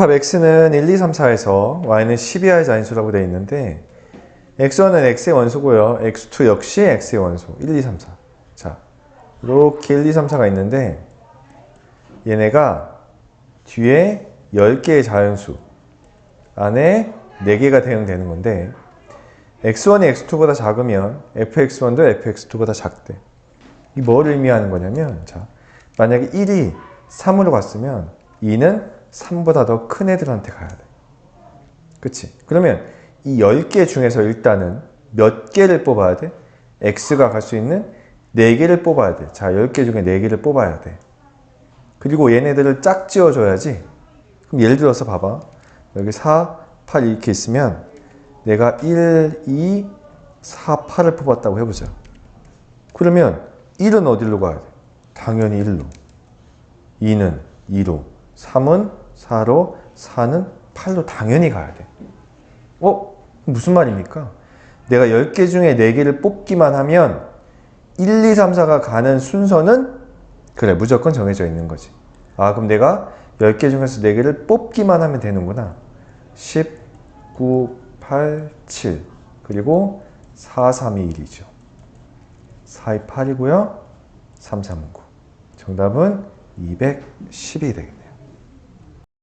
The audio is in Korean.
값 x는 1, 2, 3, 4에서 y는 12의 자인수라고 되어 있는데 x1은 x의 원소고요. x2 역시 x의 원소. 1, 2, 3, 4. 자, 이렇게 1, 2, 3, 4가 있는데 얘네가 뒤에 10개의 자연수 안에 4개가 대응되는 건데 x1이 x2보다 작으면 fx1도 fx2보다 작대. 이 뭘 의미하는 거냐면 자, 만약에 1이 3으로 갔으면 2는 3보다 더 큰 애들한테 가야 돼. 그치? 그러면 이 10개 중에서 일단은 몇 개를 뽑아야 돼? x가 갈 수 있는 4개를 뽑아야 돼. 자, 10개 중에 4개를 뽑아야 돼. 그리고 얘네들을 짝 지어줘야지. 그럼 예를 들어서 봐봐. 여기 4, 8 이렇게 있으면 내가 1, 2, 4, 8을 뽑았다고 해보자. 그러면 1은 어디로 가야 돼? 당연히 1로. 2는 2로. 3은 4로. 4는 8로 당연히 가야 돼. 어? 무슨 말입니까? 내가 10개 중에 4개를 뽑기만 하면 1, 2, 3, 4가 가는 순서는 그래 무조건 정해져 있는 거지. 아 그럼 내가 10개 중에서 4개를 뽑기만 하면 되는구나. 10, 9, 8, 7 그리고 4, 3, 2, 1이죠. 4, 2, 8이고요. 3, 3, 9 정답은 212 되겠다.